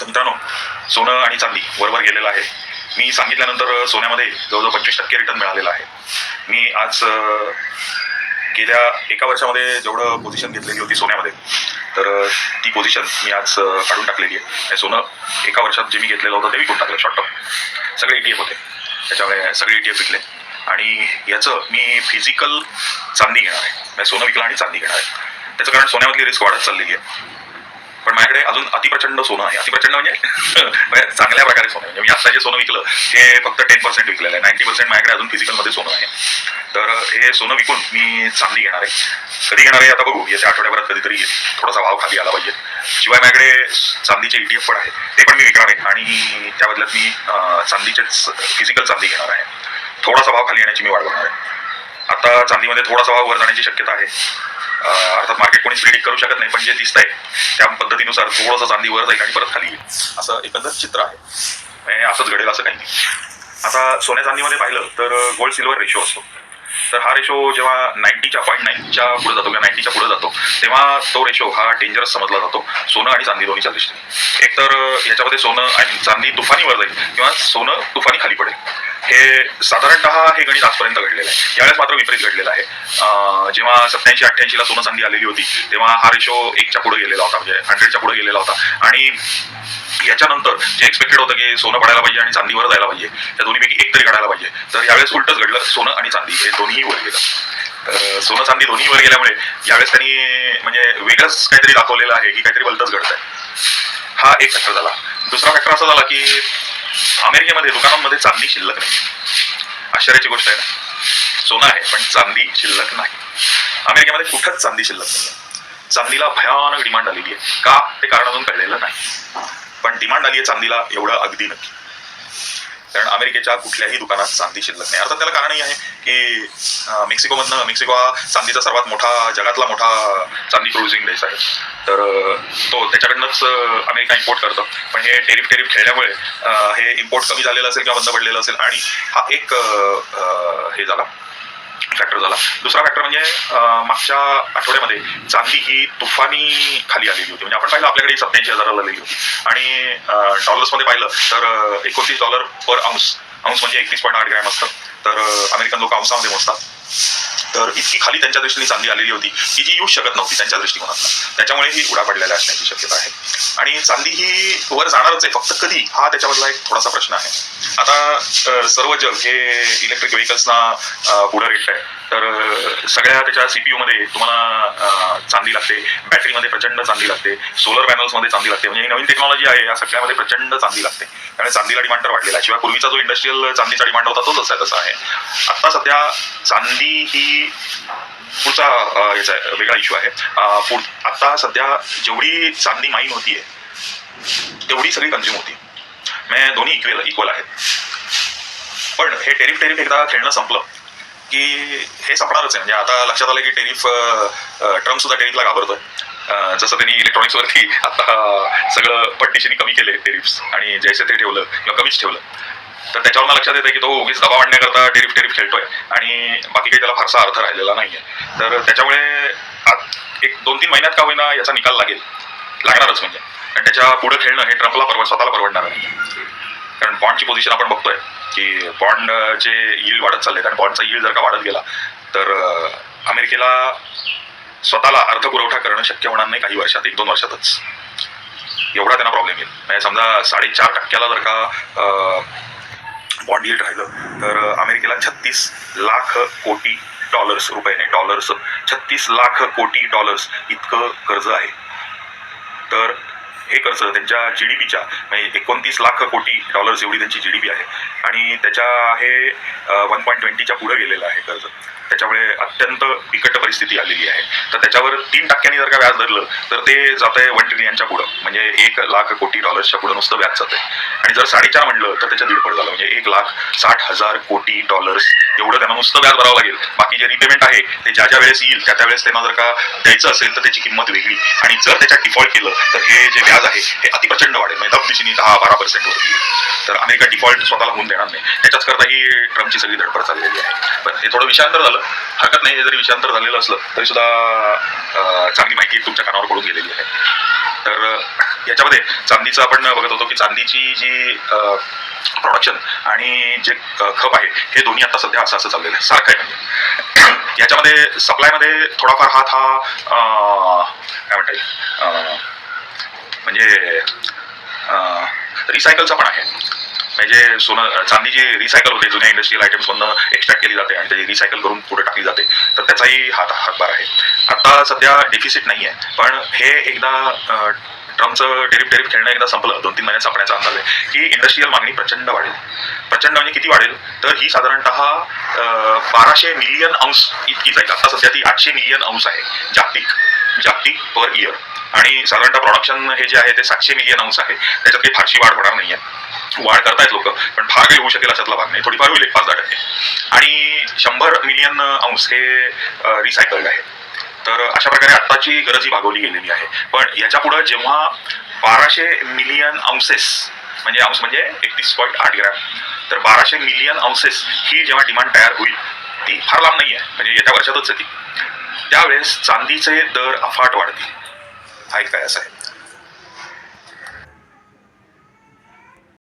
तर मित्रांनो सोनं आणि चांदी वरवर गेलेलं आहे. मी सांगितल्यानंतर सोन्यामध्ये जवळजवळ पंचवीस टक्के रिटर्न मिळालेला आहे. मी आज गेल्या एका वर्षामध्ये जेवढं पोझिशन घेतलेली होती सोन्यामध्ये तर ती पोझिशन मी आज काढून टाकलेली आहे. सोनं एका वर्षात जे मी घेतलेलं होतं ते विकून टाकलं शॉर्ट टर्म सगळे ई होते. त्याच्यामुळे सगळे ई विकले. आणि याचं मी फिजिकल चांदी घेणार आहे. म्हणजे सोनं विकलं आणि चांदी घेणार आहे. त्याचं कारण सोन्यामधली रिस्क वाढत चाललेली आहे. पण माझ्याकडे अजून अतिप्रचंड सोनं आहे. अतिप्रचंड म्हणजे, म्हणजे चांगल्या प्रकारे सोनं म्हणजे मी आता जे सोनं विकलं ते फक्त टेन पर्सेंट विकलेलं आहे. नाईन्टी पर्सेंट माझ्याकडे अजून फिजिकलमध्ये सोनं आहे. तर हे सोनं विकून मी चांदी घेणार आहे. कधी घेणार आहे आता बघू. येत्या आठवड्याभरात कधीतरी थोडासा भाव खाली आला पाहिजे. शिवाय माझ्याकडे चांदीचे ETF पण आहे. ते पण मी विकणार आहे. आणि त्या बदल्यात मी चांदीचेच फिजिकल चांदी घेणार आहे. थोडासा भाव खाली येण्याची मी वाट बघणार आहे. आता चांदीमध्ये थोडासा भाव वर जाण्याची शक्यता आहे. अर्थात मार्केट कोणीच प्रिडिक्ट करू शकत नाही पण जे दिसत आहे त्या पद्धतीनुसार थोडंसं चांदी वर जाईल आणि परत खाली येईल. असं एकंदर चित्र आहे. असंच घडेल असं काही नाही. आता सोन्या चांदीमध्ये पाहिलं तर गोल्ड सिल्वर रेशो असतो. तर हा रेशो जेव्हा नाईन्टीच्या पॉईंट नाईनच्या पुढे जातो किंवा नाईन्टीच्या पुढे जातो तेव्हा तो रेशो हा डेंजरस समजला जातो सोनं आणि चांदी दोन्हीच्या दृष्टीने. एक तर याच्यामध्ये सोनं आणि चांदी तुफानी वर जाईल किंवा सोनं तुफानी खाली पडेल. हे साधारणतः हे गणित आजपर्यंत घडलेलं आहे. यावेळेस मात्र विपरीत घडलेलं आहे. जेव्हा सत्याऐंशी अठ्ठ्याऐंशीला सोनं चांदी आलेली होती तेव्हा हा रेशो एकच्या पुढे गेलेला होता म्हणजे हंड्रेडच्या पुढे गेलेला होता. आणि याच्यानंतर जे एक्सपेक्टेड होतं की सोनं पडायला पाहिजे आणि चांदीवर जायला पाहिजे त्या दोन्हीपैकी एक तरी घडायला पाहिजे. तर यावेळेस उलटच घडलं सोनं आणि चांदी हे दोन्ही वर गेलं. तर सोनं चांदी दोन्ही वर गेल्यामुळे यावेळेस त्यांनी म्हणजे वेगळंच काहीतरी दाखवलेलं आहे की काहीतरी भलतंच घडत आहे हा एक फॅक्टर झाला. दुसरा फॅक्टर असा झाला की अमेरिकेमध्ये दुकानांमध्ये चांदी शिल्लक नाही. आश्चर्याची गोष्ट आहे ना. सोनं आहे पण चांदी शिल्लक नाही. अमेरिकेमध्ये कुठंच चांदी शिल्लक नाही चांदीला भयानक डिमांड आलेली आहे. का? ते कारण अजून कळलेलं नाही. पण डिमांड आली आहे चांदीला एवढं अगदी नक्की. कारण अमेरिकेच्या कुठल्याही दुकानात चांदी शिल्लक नाही. अर्थात त्याला कारणही आहे की मेक्सिकोमधनं मेक्सिको हा चांदीचा सर्वात मोठा जगातला मोठा चांदी प्रोड्युसिंग देश आहे. तर तो त्याच्याकडनंच अमेरिका इम्पोर्ट करतं. पण हे टेरिफ टेरिफ खेळल्यामुळे हे इम्पोर्ट कमी झालेलं असेल किंवा बंद पडलेलं असेल आणि हा एक हे झाला. फॅक्टर झाला. दुसरा फॅक्टर म्हणजे मागच्या आठवड्यामध्ये चांदी ही तुफानी खाली आलेली होती. म्हणजे आपण पाहिलं आपल्याकडे सत्याऐंशी हजाराला आलेली होती. आणि डॉलर्समध्ये पाहिलं तर एकोणतीस डॉलर पर अंश अंश म्हणजे एकतीस पॉईंट आठ ग्रॅम असतं. तर अमेरिकन लोक अंशामध्ये मोजतात. तर इतकी खाली त्यांच्या दृष्टीने चांदी आलेली होती की जी येऊ शकत नव्हती त्यांच्या दृष्टिकोनातून. त्याच्यामुळे ही उडा पडलेल्या असण्याची शक्यता आहे. आणि चांदी ही वर जाणारच आहे फक्त कधी? हा त्याच्यामधला एक थोडासा प्रश्न आहे. आता सर्व जग हे इलेक्ट्रिक व्हेकल्सना पुढे रेट आहे तर सगळ्या त्याच्या सीपीयू मध्ये तुम्हाला चांदी लागते. बॅटरीमध्ये प्रचंड चांदी लागते. सोलर पॅनल्समध्ये चांदी लागते. म्हणजे ही नवीन टेक्नॉलॉजी आहे. या सगळ्यामध्ये प्रचंड चांदी लागते. त्यामुळे चांदीला डिमांड तर वाढलेला आहे. शिवाय पूर्वीचा जो इंडस्ट्रियल चांदीचा डिमांड होता तो आहे तसा आहे. आता सध्या चांदी ही पुढचा याचा वेगळा इश्यू आहे. पुढ- आता सध्या जेवढी चांदी माईन होतीये तेवढी सगळी कन्झ्युम होती. म्हणजे दोन्ही इक्वेल इक्वल आहेत. पण हे टेरिफ टेरिफ एकदा खेळणं संपलं. की हे संपणारच आहे. म्हणजे आता लक्षात आलं की टेरिफ ट्रम्प सुद्धा टेरिफला घाबरतोय. जसं त्यांनी इलेक्ट्रॉनिक्सवरती आता सगळं पट्टीशीने कमी केले टेरिफ्स आणि जैसे ते ठेवलं किंवा कमीच ठेवलं. तर त्याच्यावर लक्षात येतं की तो उगीच दबाव आणण्याकरता टेरिफ टेरिफ खेळतोय आणि बाकी काही त्याला फारसा अर्थ राहिलेला नाहीये. तर त्याच्यामुळे आत- एक दोन तीन महिन्यात का होईना याचा निकाल लागेल. लागणारच म्हणजे. आणि त्याच्या पुढे खेळणं हे ट्रम्पला परवड स्वतःला परवडणार नाही कारण बॉन्डची पोझिशन आपण बघतोय की बॉन्डचे यील्ड वाढत चालले. आणि बॉन्डचा यील्ड जर का वाढत गेला तर अमेरिकेला स्वतःला अर्थपुरवठा करणं शक्य होणार नाही काही वर्षात एक दोन वर्षातच. एवढा त्यांना प्रॉब्लेम येईल. म्हणजे समजा साडेचार टक्क्याला जर का बॉन्ड यील्ड राहिलं तर अमेरिकेला छत्तीस लाख कोटी डॉलर्स रुपये नाही डॉलर्स छत्तीस लाख कोटी डॉलर्स इतकं कर्ज आहे. तर हे कर्ज त्यांच्या जी डी पीच्या म्हणजे एकोणतीस लाख कोटी डॉलर्स एवढी त्यांची जी डी पी आहे. आणि त्याच्या हे वन पॉईंट ट्वेंटीच्या पुढे गेलेलं आहे कर्ज. त्याच्यामुळे अत्यंत बिकट परिस्थिती आलेली आहे. तर त्याच्यावर तीन टक्क्यांनी जर का व्याज धरलं तर ते जात आहे वन ट्रिलियनच्या पुढं. म्हणजे एक लाख कोटी डॉलर्सच्या पुढं नुसतं व्याज जात आहे आणि जर साडेचार म्हणलं तर त्याच्या दीडपट झालं. म्हणजे एक लाख साठ हजार कोटी डॉलर्स एवढं त्यांना नुसतं व्याज भरावं लागेल. बाकी जे रिपेमेंट आहे ते ज्या ज्या वेळेस येईल त्या त्यावेळेस त्यांना जर का द्यायचं असेल तर त्याची किंमत वेगळी. आणि जर त्याच्यात डिफॉल्ट केलं तर हे जे व्याज आहे. हे अतिप्रचंड वाढेल. म्हणजे दबदिशीने दहा बारा पर्सेंट वरती तर अमेरिका डिफॉल्ट स्वतःला होऊन देणार नाही. त्याच्याच करता ही ट्रम्पची सगळी धडपड चाललेली आहे. पण हे थोडं विषांतर झालं. हरकत नाही हे जरी विषांतर झालेलं असलं तरी सुद्धा चांगली माहिती तुमच्या कानावर पडून गेलेली आहे. तर याच्यामध्ये चांदीचं आपण बघत होतो की चांदीची जी प्रोडक्शन आणि जे खप आहे हे दोन्ही आता सध्या असं असं चाललेलं आहे. सारखं आहे म्हणजे. याच्यामध्ये सप्लायमध्ये थोडाफार हात हा काय म्हणता येईल? म्हणजे रिसायकलचा पण आहे म्हणजे सोनं चांदी जी रिसायकल होते जुन्या इंडस्ट्रियल आयटम्समधनं एक्स्ट्रॅक्ट केली जाते आणि त्याची रिसायकल करून पुढे टाकली जाते तर त्याचाही हात हातभार आहे. आता सध्या डेफिसिट नाही आहे पण हे एकदा ट्रम्पचं टेरिफ टेरिफ खेळणं एकदा संपलं दोन तीन महिन्यात संपण्याचा अंदाज आहे की इंडस्ट्रियल मागणी प्रचंड वाढेल. प्रचंड म्हणजे किती वाढेल? तर ही साधारणतः बाराशे मिलियन अंश इतकी जाईल आता सध्या ती आठशे मिलियन अंश आहे जागतिक जागतिक पर इयर आणि साधारणतः प्रोडक्शन हे जे आहे ते सातशे मिलियन अंश आहे. त्याच्यात काही फारशी वाढ होणार नाही आहे वाढ करतायत लोक पण फार काही होऊ शकेल अशातला भाग नाही. थोडीफार होईल एक पाच दहा टक्के. आणि शंभर मिलियन अंश हे रिसायकल्ड आहे. तर अशा प्रकारे आत्ताची गरज ही भागवली गेलेली आहे. पण याच्या पुढं जेव्हा बाराशे मिलियन अंसेस म्हणजे अंश म्हणजे एकतीस पॉईंट आठ ग्रॅम तर बाराशे मिलियन अंसेस ही जेव्हा डिमांड तयार होईल ती फार लांब नाही आहे म्हणजे येत्या वर्षातच आहे ती त्यावेळेस चांदीचे दर अफाट वाढतील. हा एक काय असं आहे